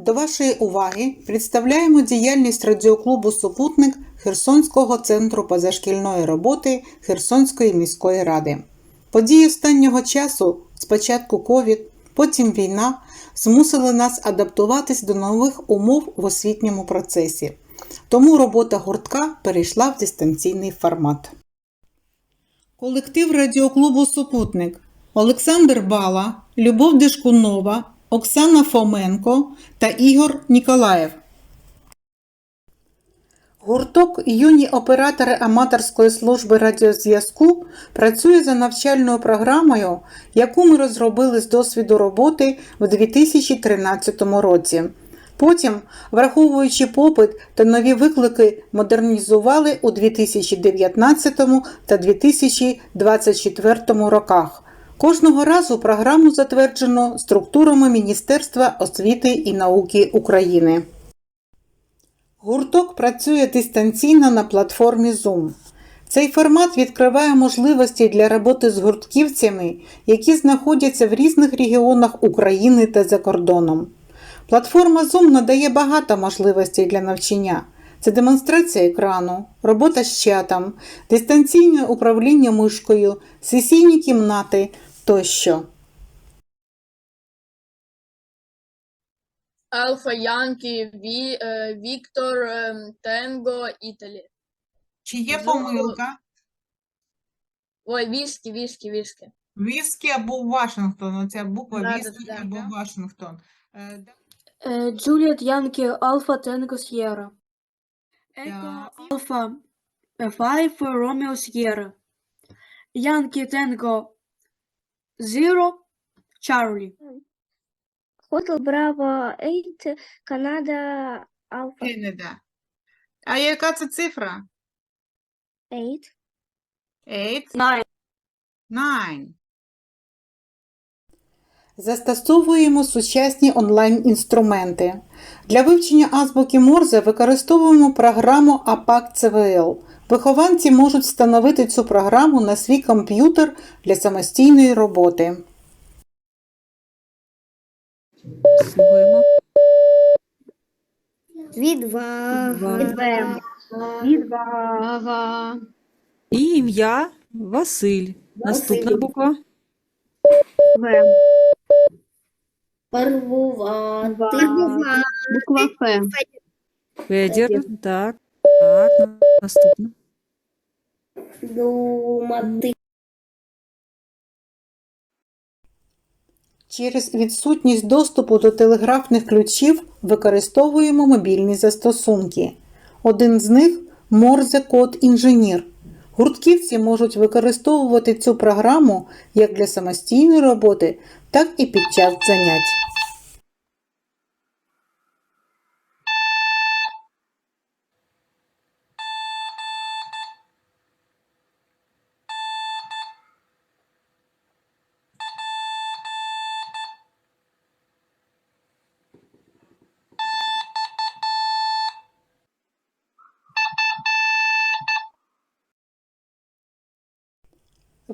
До вашої уваги представляємо діяльність радіоклубу Супутник Херсонського центру позашкільної роботи Херсонської міської ради. Події останнього часу, спочатку ковід, потім війна, змусили нас адаптуватись до нових умов в освітньому процесі. Тому робота гуртка перейшла в дистанційний формат. Колектив радіоклубу Супутник Олександр Бала, Любов Дешкунова, Оксана Фоменко та Ігор Ніколаєв. Гурток юні оператори аматорської служби радіозв'язку працює за навчальною програмою, яку ми розробили з досвіду роботи в 2013 році. Потім, враховуючи попит та нові виклики, модернізували у 2019 та 2024 роках. Кожного разу програму затверджено структурами Міністерства освіти і науки України. Гурток працює дистанційно на платформі Zoom. Цей формат відкриває можливості для роботи з гуртківцями, які знаходяться в різних регіонах України та за кордоном. Платформа Zoom надає багато можливостей для навчання. Це демонстрація екрану, робота з чатом, дистанційне управління мишкою, сесійні кімнати тощо. Альфа Янкі, Ві, е, Віктор, Тенго, Італі. Чи є Zoom. помилка? Ой, віскі, віскі, віскі. Віскі або Вашингтон, оця буква Да, Віскі да, да, або да. Вашингтон. Е, да- Е, Джуліет Янкі Альфа Тенго С'єра. Так. Еко Альфа 5 Ромео С'єра. Янкі Тенго Зіро Чарлі. Хотел Браво 8, Канада Альфа Кенеда. А яка це цифра? 8. Eight. Найн. Nine. Застосовуємо сучасні онлайн-інструменти. Для вивчення азбуки Морзе використовуємо програму APAC CVL. Вихованці можуть встановити цю програму на свій комп'ютер для самостійної роботи. Слухаємо. Відвага. Відвага. Відвага. І ім'я Василь. Наступна буква. В. Первувати. Буква Ф. Федір. Так. Так. Наступна. Думати. Через відсутність доступу до телеграфних ключів використовуємо мобільні застосунки. Один з них Morse Код Інженір. Гуртківці можуть використовувати цю програму як для самостійної роботи, так і під час занять.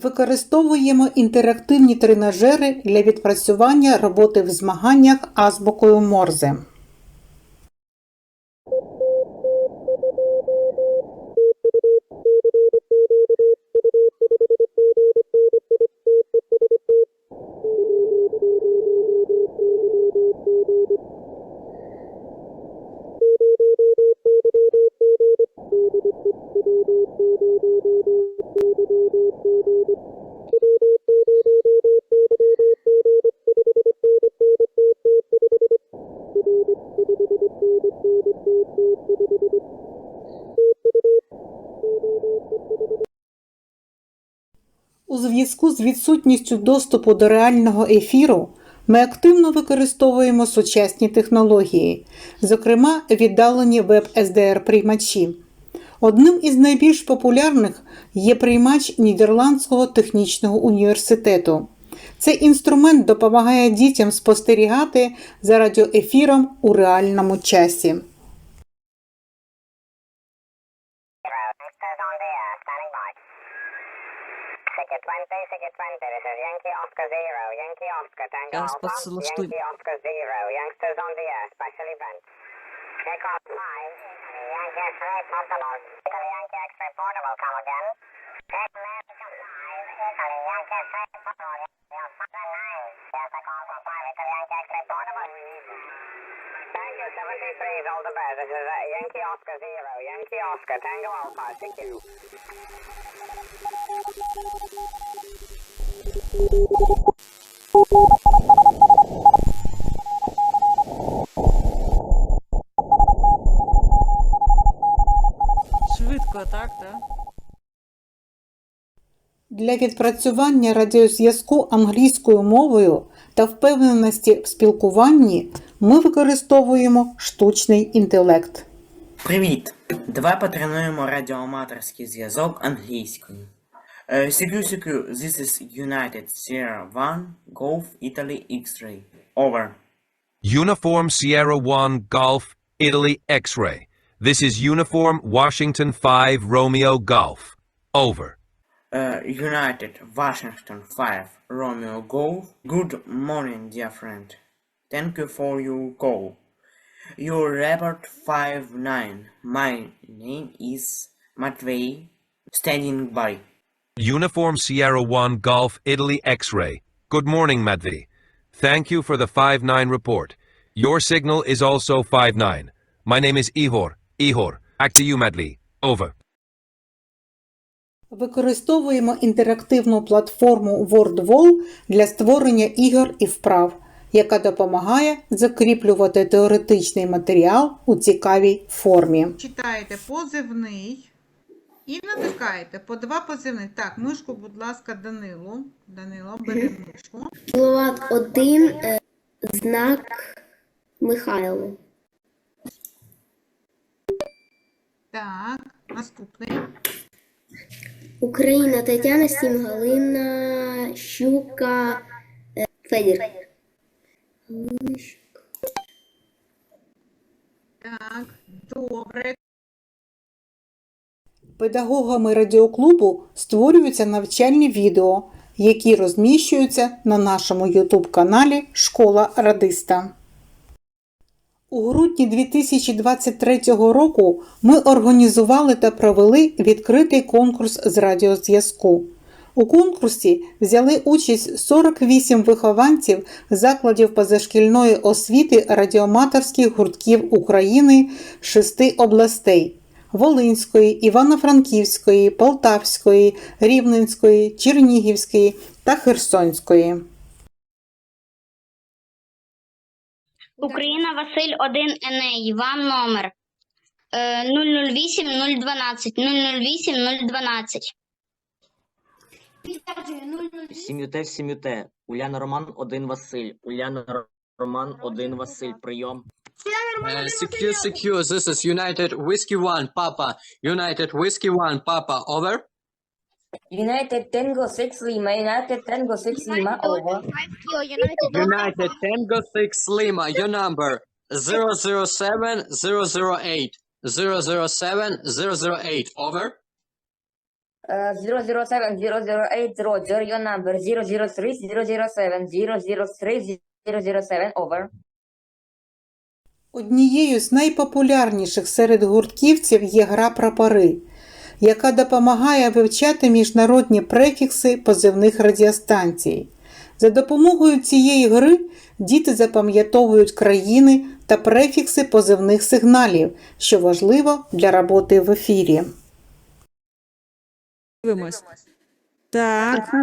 Використовуємо інтерактивні тренажери для відпрацювання роботи в змаганнях азбукою Морзе. Зв'язку з відсутністю доступу до реального ефіру ми активно використовуємо сучасні технології, зокрема віддалені веб-SDR-приймачі. Одним із найбільш популярних є приймач Нідерландського технічного університету. Цей інструмент допомагає дітям спостерігати за радіоефіром у реальному часі. Yankee Oscar Zero, Yankee Oscar Tango Alpha, Yankee Oscar Zero, Youngsters on the Air, Special Event. Takeoff 5, Yankee X-Ray Portable, Italy Yankee X-Ray Portable, come again. Take America 5, Italy Yankee X-Ray Portable, Yankee Oscar 9, Delta Golf 5, Italy Yankee X-Ray Portable. Thank 73 is all the best. This is uh, Yankee Oscar Zero, Yankee Oscar Tango Alpha, CQ. Швидко, так, так? Для відпрацювання радіозв'язку англійською мовою та впевненості в спілкуванні ми використовуємо штучний інтелект. Привіт! Давай потренуємо радіоаматорський зв'язок англійською. Е, Secure, secure, this is United Sierra 1, Golf, Italy, X-ray. Over. Uniform Sierra 1 Golf, Italy X-ray. This is Uniform Washington 5 Romeo Golf. Over. Uh, United Washington 5 Romeo Golf. Good morning, dear friend. Thank you for your call. Your report 59. My name is Matvey. Standing by. Uniform Sierra 1 Golf, Italy X-ray. Good morning, Madvi. Thank you for the 5-9 report. Your signal is also 5-9. My name is Ihor. Ihor. Back to you, Madvi. Over. Використовуємо інтерактивну платформу WordWall для створення ігор і вправ, Яка допомагає закріплювати теоретичний матеріал у цікавій формі. Читаєте позивний і натискаєте по два позивних. Так, мишку, будь ласка, Данилу. Данило, бери мишку. Кіловат 1, е, знак Михайло. Так, наступний. Україна Тетяна Сім Галина Щука е, Федір. Так, добре. Педагогами радіоклубу створюються навчальні відео, які розміщуються на нашому YouTube каналі Школа Радиста. У грудні 2023 року ми організували та провели відкритий конкурс з радіозв'язку. У конкурсі взяли участь 48 вихованців закладів позашкільної освіти радіоматорських гуртків України шести областей: Волинської, Івано-Франківської, Полтавської, Рівненської, Чернігівської та Херсонської. Україна Василь 1 Еней, вам номер е, 008 012 008 012. Сім'юте в сім'юте. Уляна Роман один Василь. Уляна Ро- Роман один Василь. Прийом. Uh, secure, secure. This is United Whiskey One, Papa. United Whiskey One, Papa. Over. United Tango 6 Lima, United Tango 6 Lima, over. United Tango Six Lima. Your number 007 008 007 008. Over. Uh, 007 008 Roger, your number 003 007 003 007, over. Однією з найпопулярніших серед гуртківців є гра прапори, яка допомагає вивчати міжнародні префікси позивних радіостанцій. За допомогою цієї гри діти запам'ятовують країни та префікси позивних сигналів, що важливо для роботи в ефірі. Дивимось. Так,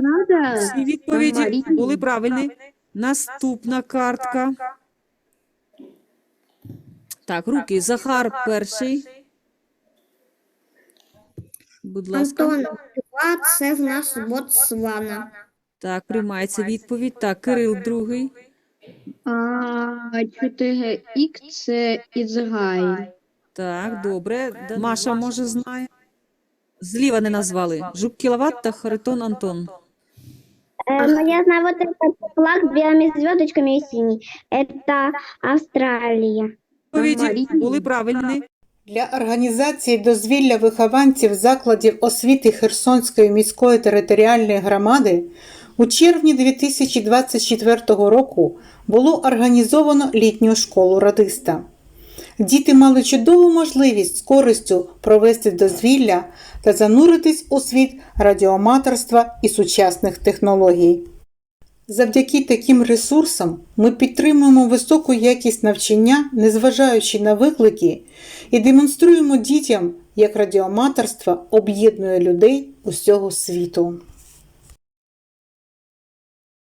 всі відповіді були правильні. Наступна картка. Так, руки. Захар перший. Будь ласка. Антон, це в нас Ботсвана. Так, приймається відповідь. Так, Кирил другий. А 4Х це Ізраїль. Так, добре. Маша, може, знає. Зліва не назвали. Жук Кіловат та Харитон Антон. ну, я знаю вот этот флаг с белыми звездочками и синий. Это Австралия. Відповіді були правильні. Для організації дозвілля вихованців закладів освіти Херсонської міської територіальної громади у червні 2024 року було організовано літню школу радиста. Діти мали чудову можливість з користю провести дозвілля та зануритись у світ радіоаматорства і сучасних технологій. Завдяки таким ресурсам ми підтримуємо високу якість навчання, незважаючи на виклики, і демонструємо дітям, як радіоаматорство об'єднує людей усього світу.